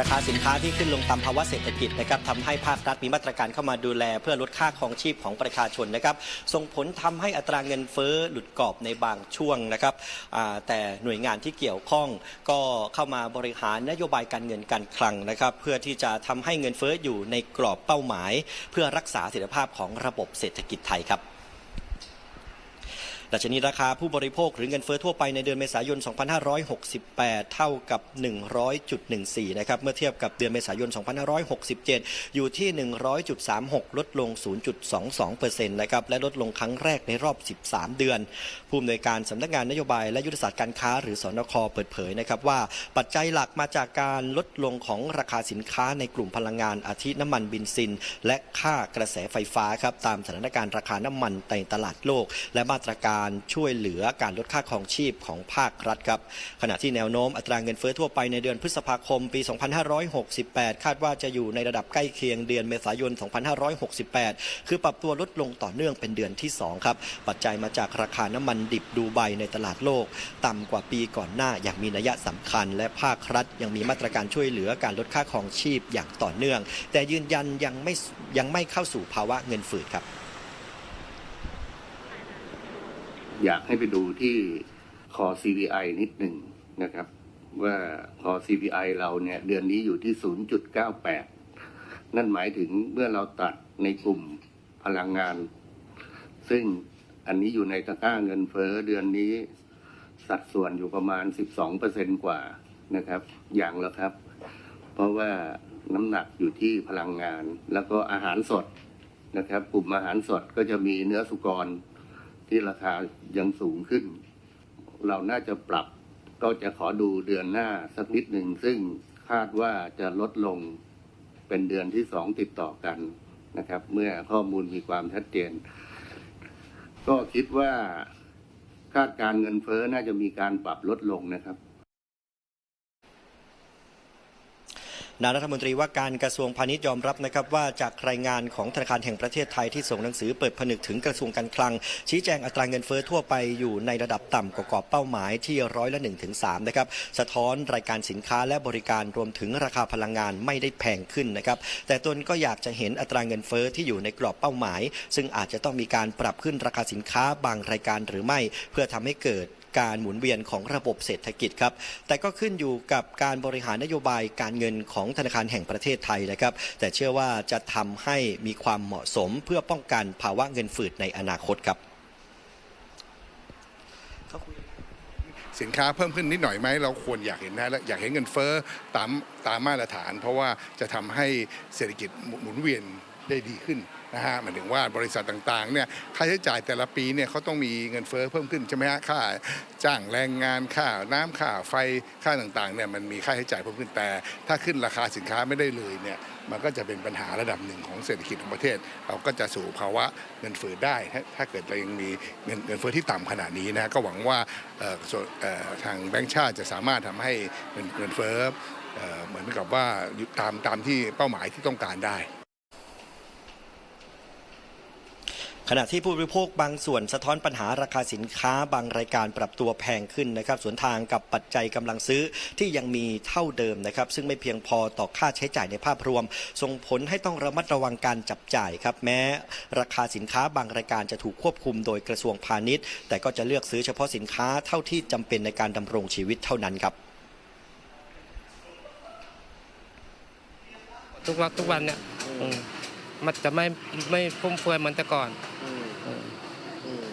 ราคาสินค้าที่ขึ้นลงตามภาวะเศรษฐกิจนะครับทำให้ภาครัฐมีมาตรการเข้ามาดูแล เพื่อลดค่าครองชีพของประชาชนนะครับ ส่งผลทำให้อัตราเงินเฟ้อหลุดกรอบในบางช่วงนะครับแต่หน่วยงานที่เกี่ยวข้องก็เข้ามาบริหารนโยบายการเงินการคลังนะครับ เพื่อที่จะทำให้เงินเฟ้ออยู่ในกรอบเป้าหมาย เพื่อรักษาเสถียรภาพของระบบเศรษฐกิจไทยครับ ดัชนีราคาผู้บริโภคหรือเงินเฟ้อทั่วไปในเดือนเมษายน 2568 เท่ากับ 100.14 นะครับ เมื่อเทียบกับเดือนเมษายน 2567 อยู่ที่ 100.36 ลดลง 0.22%นะครับ และลดลงครั้งแรกในรอบ 13 เดือน ผู้อำนวยการสำนักงานนโยบายและยุทธศาสตร์การค้าหรือสนคเปิดเผยนะครับว่าปัจจัยหลักมาจากการลดลงของราคาสินค้าในกลุ่มพลังงานอาทิน้ำมันบินซิน และค่ากระแสไฟฟ้าครับตามสถานการณ์ราคาน้ำมันในตลาดโลก และมาตรการช่วยเหลือการลดค่าครองชีพของภาครัฐครับขณะที่แนวโน้มอัตราเงินเฟ้อทั่วไปในเดือนพฤษภาคมปี 2568 คาดว่าจะอยู่ในระดับใกล้เคียงเดือนเมษายน 2568 คือปรับตัวลดลงต่อเนื่องเป็นเดือนที่ 2 ครับ ปัจจัยมาจากราคาน้ำมันดิบดูไบในตลาดโลก ต่ำกว่าปีก่อนหน้าอย่างมีนัยสำคัญ และภาครัฐยังมีมาตรการช่วยเหลือการลดค่าครองชีพอย่างต่อเนื่อง แต่ยืนยันยังไม่ยังไม่เข้าสู่ภาวะเงินฝืดครับ อยากให้ไปดูที่คอ CPI นิดหนึ่งนะครับ ว่าคอ CPI เราเนี่ยเดือนนี้อยู่ที่ 0.98 นั่นหมายถึงเมื่อเราตัดในกลุ่มพลังงาน ซึ่งอันนี้อยู่ในตะกร้าเงินเฟ้อเดือนนี้ สัดส่วนอยู่ประมาณ 12%กว่านะครับ อย่างแล้วครับ เพราะว่าน้ำหนักอยู่ที่พลังงาน แล้วก็อาหารสดนะครับ กลุ่มอาหารสดก็จะมีเนื้อสุกร ที่ราคายังสูงขึ้น เราน่าจะปรับก็จะขอดูเดือนหน้าสักนิดหนึ่ง ซึ่งคาดว่าจะลดลงเป็นเดือนที่สองติดต่อกันนะครับ เมื่อข้อมูลมีความชัดเจน ก็คิดว่าคาดการเงินเฟ้อน่าจะมีการปรับลดลงนะครับ นายรัฐมนตรีว่าการกระทรวงพาณิชย์ยอมรับนะครับว่าจากรายงานของธนาคารแห่งประเทศไทยที่ส่งหนังสือเปิดผนึกถึงกระทรวงการคลัง ชี้แจงอัตราเงินเฟ้อทั่วไปอยู่ในระดับต่ำกว่ากรอบเป้าหมายที่ร้อยละ1ถึง3นะครับสะท้อนรายการสินค้าและบริการรวมถึงราคาพลังงานไม่ได้แพงขึ้นนะครับแต่ตนก็อยากจะเห็นอัตราเงินเฟ้อที่อยู่ในกรอบเป้าหมาย ซึ่งอาจจะต้องมีการปรับขึ้นราคาสินค้าบางรายการหรือไม่ เพื่อทำให้เกิด การหมุนเวียนของระบบเศรษฐกิจครับ แต่ก็ขึ้นอยู่กับการบริหารนโยบายการเงินของธนาคารแห่งประเทศไทยนะครับ แต่เชื่อว่าจะทำให้มีความเหมาะสมเพื่อป้องกันภาวะเงินฝืดในอนาคตครับสินค้าเพิ่มขึ้นนิดหน่อยไหมเราควรอยากเห็นนะและอยากเห็นเงินเฟ้อตามตามมาตรฐาน เพราะว่าจะทำให้เศรษฐกิจหมุนเวียน ได้ดีขึ้นนะฮะหมายถึงว่าบริษัทต่างๆเนี่ยค่าใช้จ่ายแต่ละปีเนี่ยเขาต้องมีเงินเฟ้อเพิ่มขึ้นใช่ไหมฮะค่าจ้างแรงงานค่าน้ำค่าไฟค่าต่างๆเนี่ยมันมีค่าใช้จ่ายเพิ่มขึ้นแต่ ถ้าขึ้นราคาสินค้าไม่ได้เลยเนี่ยมันก็จะเป็นปัญหาระดับหนึ่งของเศรษฐกิจของประเทศ เราก็จะสู่ภาวะเงินเฟ้อได้ ถ้าเกิดเรายังมีเงินเงินเฟ้อที่ต่ำขนาดนี้นะก็หวังว่าทางแบงก์ชาติจะสามารถทำให้เงินเงินเฟ้อเหมือนกับว่าตามตามที่เป้าหมายที่ต้องการได้ ขณะที่ผู้บริโภคบางส่วนสะท้อนปัญหาราคาสินค้าบางรายการปรับตัวแพงขึ้นนะครับสวนทางกับปัจจัยกำลังซื้อที่ยังมีเท่าเดิมนะครับซึ่งไม่เพียงพอต่อค่าใช้จ่ายในภาพรวม ส่งผลให้ต้องระมัดระวังการจับจ่ายครับแม้ราคาสินค้าบางรายการจะถูกควบคุมโดยกระทรวงพาณิชย์ แต่ก็จะเลือกซื้อเฉพาะสินค้าเท่าที่จำเป็นในการดำรงชีวิตเท่านั้นครับทุกวันทุกวันเนี่ยอืมมันจะไม่ไม่ฟุ่มเฟือยเหมือนแต่ก่อนอืม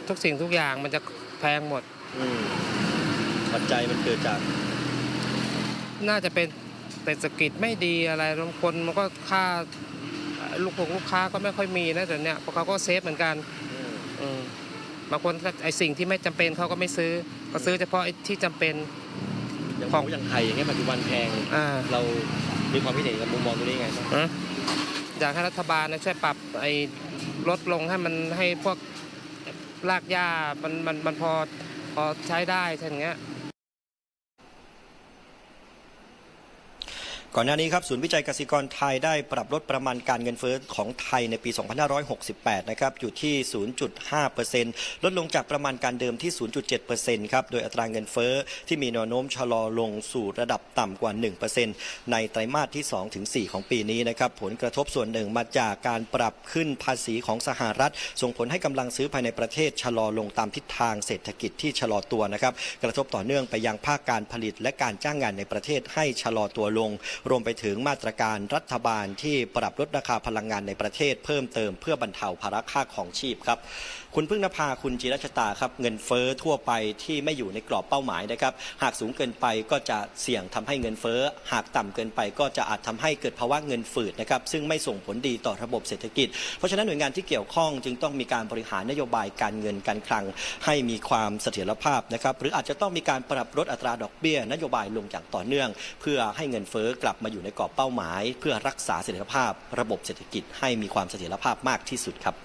ทุกสิ่งทุกอย่างมันจะแพงหมดปัจจัยมันเกิดจาก น่าจะเป็นเศรษฐกิจไม่ดีอะไรบางคนมันก็ค่าลูกของลูกค้าก็ไม่ค่อยมีนะแต่เนี้ยเพราะเขาก็เซฟเหมือนกันอืมบางคนถ้าไอสิ่งที่ไม่จำเป็นเขาก็ไม่ซื้อ ก็ซื้อเฉพาะไอ้ที่จำเป็นอย่างขขอองงอย่างไทยอย่างเงี้ยปัจจุบันแพงอ่าเรามีความคิดเห็นกับมุมมองตรงนี้ไงบ้างนะอยากให้รัฐบาลนะช่วยปรับไอ้ลดลงให้มันให้พวก รากหญ้ามันมันพอพอใช้ได้เช่นอย่างเงี้ย ก่อนหน้านี้ครับศูนย์วิจัยกสิกรไทยได้ปรับลดประมาณการเงินเฟ้อของไทยในปี 2568 นะครับอยู่ที่ 0.5%ลดลงจากประมาณการเดิมที่ 0.7%ครับโดยอัตราเงินเฟ้อที่มีแนวโน้มชะลอลงสู่ระดับต่ำกว่า 1%ในไตรมาสที่ 2-4 ของปีนี้นะครับผลกระทบส่วนหนึ่งมาจากการปรับขึ้นภาษีของสหรัฐ ส่งผลให้กำลังซื้อภายในประเทศชะลอลงตามทิศทางเศรษฐกิจที่ชะลอตัวนะครับกระทบต่อเนื่องไปยังภาคการผลิตและการจ้างงานในประเทศให้ชะลอตัวลงรวมไปถึงมาตรการรัฐบาลที่ปรับลดราคาพลังงานในประเทศเพิ่มเติมเพื่อบรรเทาภาระค่าของชีพครับคุณพึ่งนภาคุณจิรัชตาครับเงินเฟ้อทั่วไปที่ไม่อยู่ในกรอบเป้าหมายนะครับหากสูงเกินไปก็จะเสี่ยงทำให้เงินเฟ้อ หากต่ำเกินไปก็จะอาจทำให้เกิดภาวะเงินฝืดนะครับซึ่งไม่ส่งผลดีต่อระบบเศรษฐกิจ เพราะฉะนั้นหน่วยงานที่เกี่ยวข้องจึงต้องมีการบริหารนโยบายการเงินการคลัง ให้มีความเสถียรภาพนะครับหรืออาจจะต้องมีการปรับลดอัตราดอกเบี้ย นโยบายลงอย่างต่อเนื่อง เพื่อให้เงินเฟ้อกลับบมาอยู่ในกรอบเป้าหมาย เพื่อรักษาเสถียรภาพ ระบบเศรษฐกิจให้มีความเสถียรภาพมากที่สุดครับ